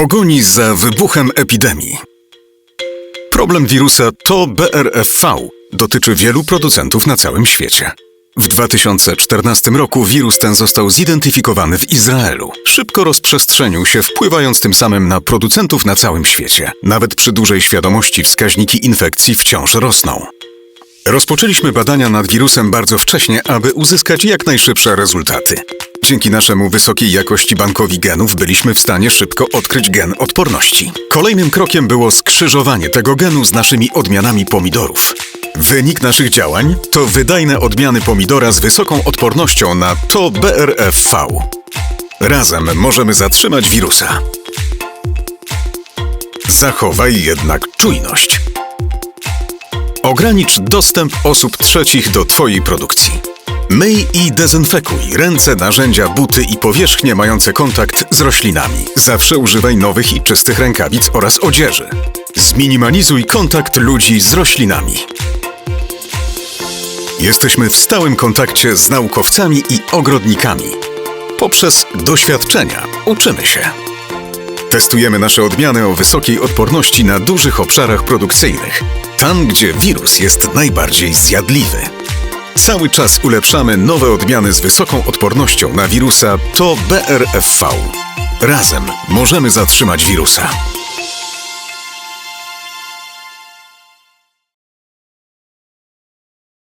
pogoni za wybuchem epidemii. Problem wirusa to BRFV dotyczy wielu producentów na całym świecie. W 2014 roku wirus ten został zidentyfikowany w Izraelu. Szybko rozprzestrzenił się, wpływając tym samym na producentów na całym świecie. Nawet przy dużej świadomości wskaźniki infekcji wciąż rosną. Rozpoczęliśmy badania nad wirusem bardzo wcześnie, aby uzyskać jak najszybsze rezultaty. Dzięki naszemu wysokiej jakości bankowi genów byliśmy w stanie szybko odkryć gen odporności. Kolejnym krokiem było skrzyżowanie tego genu z naszymi odmianami pomidorów. Wynik naszych działań to wydajne odmiany pomidora z wysoką odpornością na to BRFV. Razem możemy zatrzymać wirusa. Zachowaj jednak czujność. Ogranicz dostęp osób trzecich do Twojej produkcji. Myj i dezynfekuj ręce, narzędzia, buty i powierzchnie mające kontakt z roślinami. Zawsze używaj nowych i czystych rękawic oraz odzieży. Zminimalizuj kontakt ludzi z roślinami. Jesteśmy w stałym kontakcie z naukowcami i ogrodnikami. Poprzez doświadczenia uczymy się. Testujemy nasze odmiany o wysokiej odporności na dużych obszarach produkcyjnych, tam gdzie wirus jest najbardziej zjadliwy. Cały czas ulepszamy nowe odmiany z wysoką odpornością na wirusa to BRFV. Razem możemy zatrzymać wirusa.